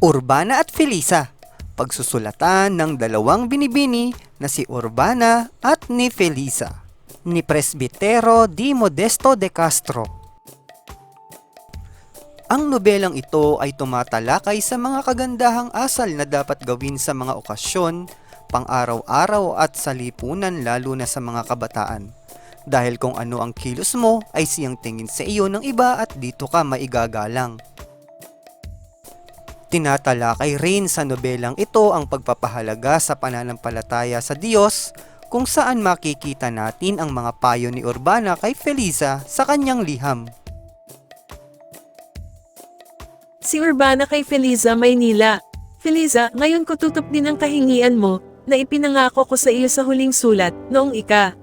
Urbana at Felisa. Pagsusulatan ng dalawang binibini na si Urbana at ni Felisa. Ni Presbitero Di Modesto de Castro. Ang nobelang ito ay tumatalakay sa mga kagandahang asal na dapat gawin sa mga okasyon, pang-araw-araw at sa lipunan lalo na sa mga kabataan. Dahil kung ano ang kilos mo ay siyang tingin sa iyo ng iba at dito ka maigagalang. Tinatalakay rin sa nobelang ito ang pagpapahalaga sa pananampalataya sa Diyos kung saan makikita natin ang mga payo ni Urbana kay Felisa sa kanyang liham. Si Urbana kay Feliza, Maynila. Feliza, ngayon ko tutup din ang kahingian mo, na ipinangako ko sa iyo sa huling sulat, noong ika.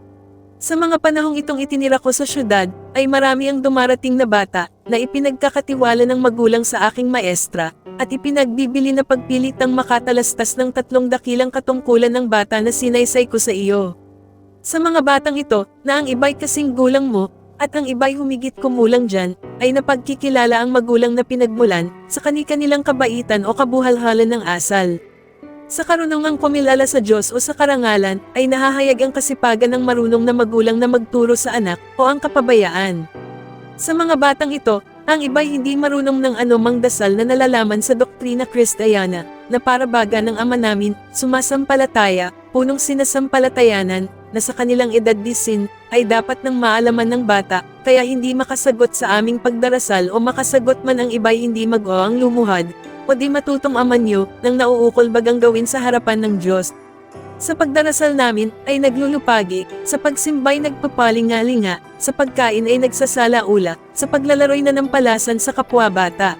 Sa mga panahong itong itinira ko sa syudad, ay marami ang dumarating na bata, na ipinagkakatiwala ng magulang sa aking maestra, at ipinagbibili na pagpilit ang makatalastas ng tatlong dakilang katungkulan ng bata na sinaysay ko sa iyo. Sa mga batang ito, na ang iba'y kasing gulang mo, at ang iba'y humigit kumulang dyan, ay napagkikilala ang magulang na pinagmulan, sa kani-kanilang kabaitan o kabuhalhalan ng asal. Sa karunungang kumilala sa Diyos o sa karangalan, ay nahahayag ang kasipagan ng marunong na magulang na magturo sa anak o ang kapabayaan. Sa mga batang ito, ang iba'y hindi marunong ng anumang dasal na nalalaman sa doktrina Kristayana, na para baga ng ama namin, sumasampalataya, punong sinasampalatayanan, na sa kanilang edad disin, ay dapat nang maalaman ng bata, kaya hindi makasagot sa aming pagdarasal o makasagot man ang iba'y hindi mag-o ang lumuhad, o di matutong amanyo, nang nauukol bagang gawin sa harapan ng Diyos. Sa pagdarasal namin, ay naglulupagi, sa pagsimbay nagpapalingalinga, sa pagkain ay nagsasalaula, sa paglalaroy na ng palasan sa kapwa bata.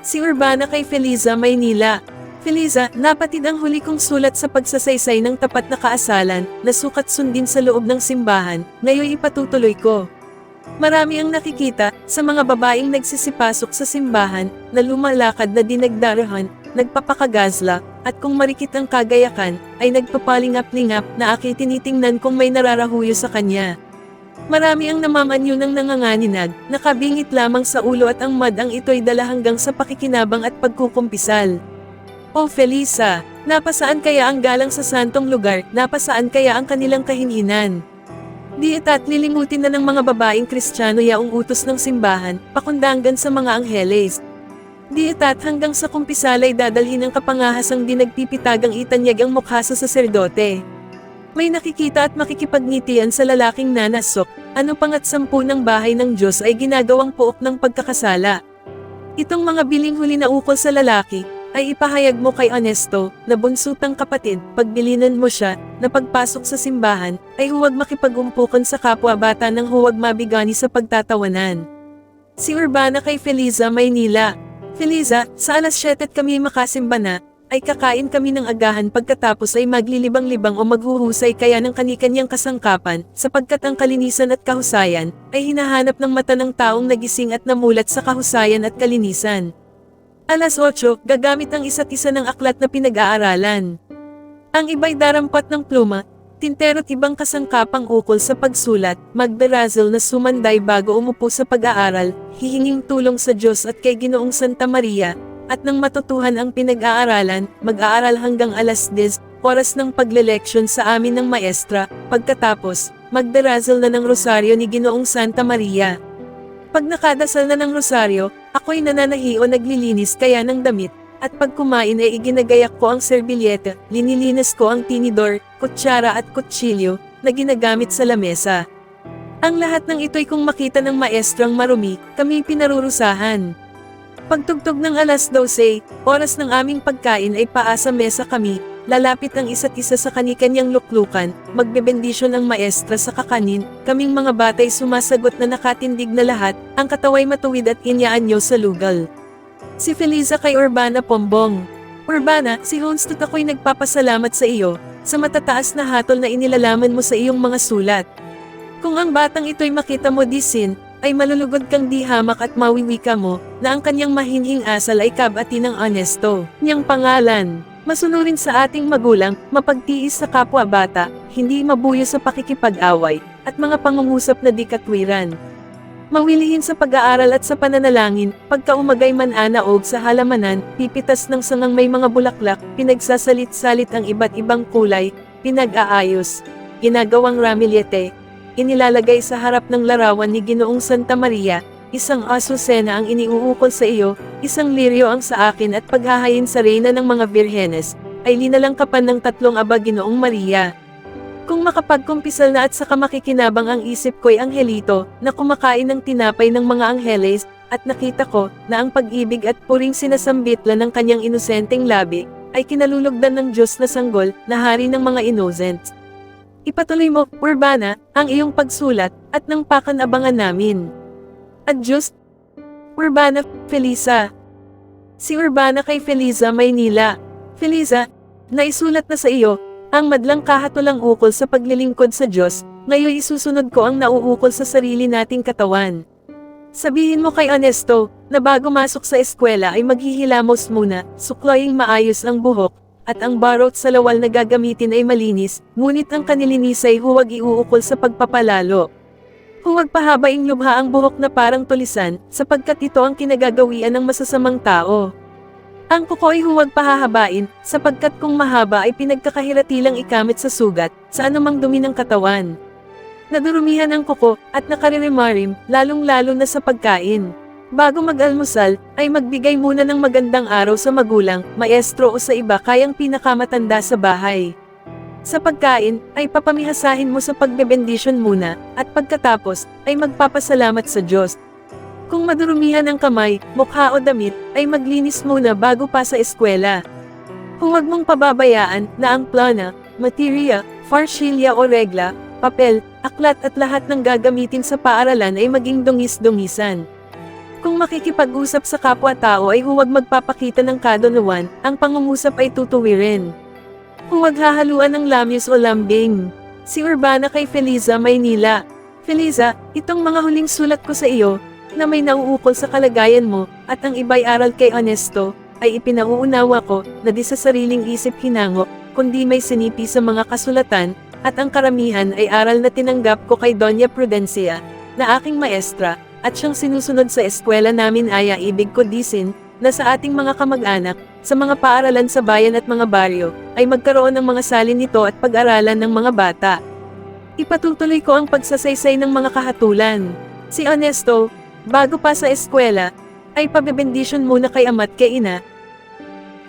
Si Urbana kay Feliza, Maynila. Feliza, napatid ang huli kong sulat sa pagsasaysay ng tapat na kaasalan, na sukat sundin sa loob ng simbahan, ngayon ipatutuloy ko. Marami ang nakikita sa mga babaeng nagsisipasok sa simbahan na lumalakad na dinagdarahan, nagpapakagazla, at kung marikit ang kagayakan, ay nagpapalingap-lingap na aki tinitingnan kung may nararahuyo sa kanya. Marami ang namamanyo ng nanganganinag, nakabingit lamang sa ulo at ang mad ang ito'y dala hanggang sa pakikinabang at pagkukumpisal. O Felisa, napasaan kaya ang galang sa santong lugar, napasaan kaya ang kanilang kahinhinan? Di ita't lilimutin na ng mga babaeng kristyano yaong utos ng simbahan, pakundangan sa mga angheles. Di ita't hanggang sa kumpisalay dadalhin ng kapangahasang di nagpipitagang itanyag ang mukha sa saserdote. May nakikita at makikipagnitian sa lalaking nanasok, ano pangat sampu ng bahay ng Diyos ay ginagawang puok ng pagkakasala. Itong mga biling huli na ukol sa lalaki, ay ipahayag mo kay Onesto, na bunsutang kapatid, pagbilinan mo siya, na pagpasok sa simbahan, ay huwag makipagumpukan sa kapwa bata nang huwag mabigani sa pagtatawanan. Si Urbana kay Feliza, Maynila. Feliza, sa alas 7 kami makasimba na, ay kakain kami ng agahan pagkatapos ay maglilibang-libang o maghuhusay kaya ng kanikanyang kasangkapan, sapagkat ang kalinisan at kahusayan, ay hinahanap ng mata ng taong nagising at namulat sa kahusayan at kalinisan. Alas 8, gagamit ang isa't isa ng aklat na pinag-aaralan. Ang iba'y darampat ng pluma, tintero't ibang kasangkapang ukol sa pagsulat, magdarazal na sumanday bago umupo sa pag-aaral, hihinging tulong sa Diyos at kay Ginoong Santa Maria, at nang matutuhan ang pinag-aaralan, mag-aaral hanggang alas 10, oras ng pagleleksyon sa amin ng maestra, pagkatapos, magdarazal na ng rosaryo ni Ginoong Santa Maria. Pag nakadasal na ng rosaryo, ako'y nananahi o naglilinis kaya ng damit, at pag kumain ay iginagayak ko ang serbilyeta, linilinis ko ang tinidor, kutsara at kutsilyo, na ginagamit sa lamesa. Ang lahat ng ito'y kung makita ng maestrang marumi, kami pinarurusahan. Pagtugtog ng alas 12, oras ng aming pagkain ay paa sa mesa kami, lalapit ang isa't isa sa kanikanyang luklukan, magbebendisyon ang maestra sa kakanin, kaming mga batay sumasagot na nakatindig na lahat, ang kataway matuwid at inyaanyo sa lugal. Si Feliza kay Urbana Pombong. Urbana, si Honstut ako'y nagpapasalamat sa iyo, sa matataas na hatol na inilalaman mo sa iyong mga sulat. Kung ang batang ito'y makita mo disin, ay malulugod kang di hamak at mawiwika mo, na ang kanyang mahinhing asal ay kabati ng honesto, niyang pangalan. Masunurin sa ating magulang, mapagtiis sa kapwa bata, hindi mabuyo sa pakikipag-away, at mga pangungusap na di katwiran. Mawilihin sa pag-aaral at sa pananalangin, pagkaumagay man anaog sa halamanan, pipitas ng sangang may mga bulaklak, pinagsasalit-salit ang iba't ibang kulay, pinag-aayos, ginagawang ramilyete, inilalagay sa harap ng larawan ni Ginoong Santa Maria, isang asusena ang iniuukol sa iyo, isang liryo ang sa akin at paghahayin sa reyna ng mga birhenes, ay linalangkapan ng tatlong aba Ginoong Maria. Kung makapagkumpisal na at saka makikinabang ang isip ko'y anghelito, na kumakain ng tinapay ng mga angheles, at nakita ko, na ang pag-ibig at puring sinasambitla ng kanyang inosenteng labi, ay kinalulugdan ng Diyos na sanggol, na hari ng mga innocents. Ipatuloy mo, Urbana, ang iyong pagsulat, at nang pakanabangan namin. At Diyos, Urbana, Felisa. Si Urbana kay Feliza Maynila. Feliza, naisulat na sa iyo, ang madlang kahatulang ukol sa paglilingkod sa Diyos, ngayon isusunod ko ang nauukol sa sarili nating katawan. Sabihin mo kay Honesto, na bago masok sa eskwela ay maghihilamos muna, sukloying maayos ang buhok, at ang barot sa lawal na gagamitin ay malinis, ngunit ang kanilinis ay huwag iuukol sa pagpapalalo. Huwag pahabaing lubha ang buhok na parang tulisan, sapagkat ito ang kinagagawian ng masasamang tao. Ang kuko ay huwag pahahabain, sapagkat kung mahaba ay pinagkakahiratilang ikamit sa sugat, sa anumang dumi ng katawan. Nadurumihan ang kuko, at nakaririmarim, lalong-lalo na sa pagkain. Bago mag-almusal, ay magbigay muna ng magandang araw sa magulang, maestro o sa iba kayang pinakamatanda sa bahay. Sa pagkain, ay papamihasahin mo sa pagbebendisyon muna, at pagkatapos, ay magpapasalamat sa Diyos. Kung madurumihan ang kamay, mukha o damit, ay maglinis muna bago pa sa eskwela. Huwag mong pababayaan na ang plana, materia, farsilya o regla, papel, aklat at lahat ng gagamitin sa paaralan ay maging dungis-dungisan. Kung makikipag-usap sa kapwa-tao ay huwag magpapakita ng kadunuan, ang pangungusap ay tutuwirin. Huwag hahaluan ng lamyos o lambing. Si Urbana kay Feliza Maynila. Feliza, itong mga huling sulat ko sa iyo, na may nauukol sa kalagayan mo, at ang iba'y aral kay Honesto, ay ipinauunawa ko, na di sa sariling isip hinango, kundi may sinipi sa mga kasulatan, at ang karamihan ay aral na tinanggap ko kay Doña Prudencia, na aking maestra, at siyang sinusunod sa eskwela namin aya ibig ko disin, na sa ating mga kamag-anak, sa mga paaralan sa bayan at mga baryo, ay magkaroon ng mga salin nito at pag-aralan ng mga bata. Ipatutuloy ko ang pagsasaysay ng mga kahatulan. Si Honesto, bago pa sa eskwela, ay pabibendisyon muna kay ama't kay ina.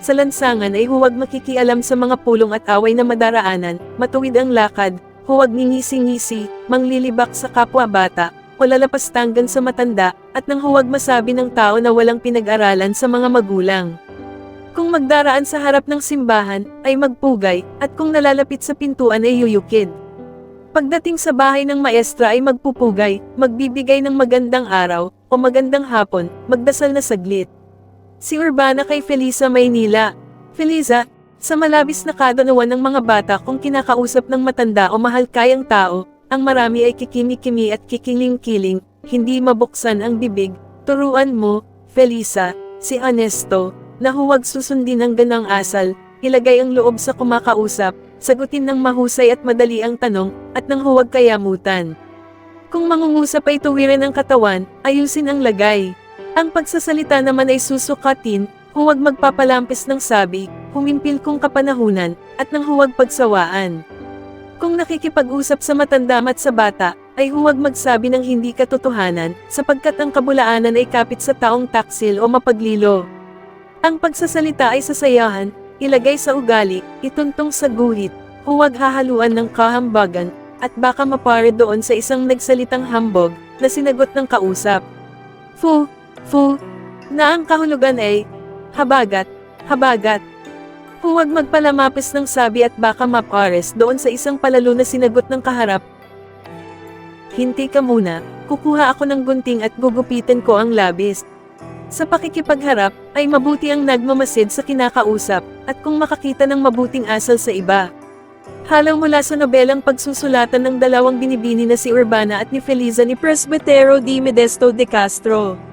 Sa lansangan ay huwag makikialam sa mga pulong at away na madaraanan, matuwid ang lakad, huwag ngingisi-ngisi, manglilibak sa kapwa bata, lalapastanggan sa matanda, at nang huwag masabi ng tao na walang pinag-aralan sa mga magulang. Kung magdaraan sa harap ng simbahan, ay magpugay, at kung nalalapit sa pintuan ay yuyukid. Pagdating sa bahay ng maestra ay magpupugay, magbibigay ng magandang araw, o magandang hapon, magdasal na saglit. Si Urbana kay Felisa Maynila. Felisa, sa malabis na kadunawan ng mga bata kung kinakausap ng matanda o mahal kayang tao, ang marami ay kikimi-kimi at kikiling-kiling, hindi mabuksan ang bibig, turuan mo, Felisa, si Honesto, na huwag susundin ang ganang asal, ilagay ang loob sa kumakausap, sagutin ng mahusay at madali ang tanong, at nang huwag kayamutan. Kung mangungusap ay tuwiran ang katawan, ayusin ang lagay. Ang pagsasalita naman ay susukatin, huwag magpapalampis ng sabi, humimpil kung kapanahunan, at nang huwag pagsawaan. Kung nakikipag-usap sa matanda at sa bata, ay huwag magsabi ng hindi katotohanan, sapagkat ang kabulaanan ay kapit sa taong taksil o mapaglilo. Ang pagsasalita ay sasayahan, ilagay sa ugali, ituntong sa guhit, huwag hahaluan ng kahambagan, at baka mapare doon sa isang nagsalitang hambog, na sinagot ng kausap. Fu, fu, na ang kahulugan ay, habagat, habagat. Huwag magpalamapis ng sabi at baka mapares doon sa isang palalo na sinagot ng kaharap. Hinti ka muna, kukuha ako ng gunting at gugupitin ko ang labis. Sa pakikipagharap, ay mabuti ang nagmamasid sa kinakausap, at kung makakita ng mabuting asal sa iba. Halaw mula sa nobelang pagsusulatan ng dalawang binibini na si Urbana at ni Feliza ni Presbitero D. Modesto de Castro.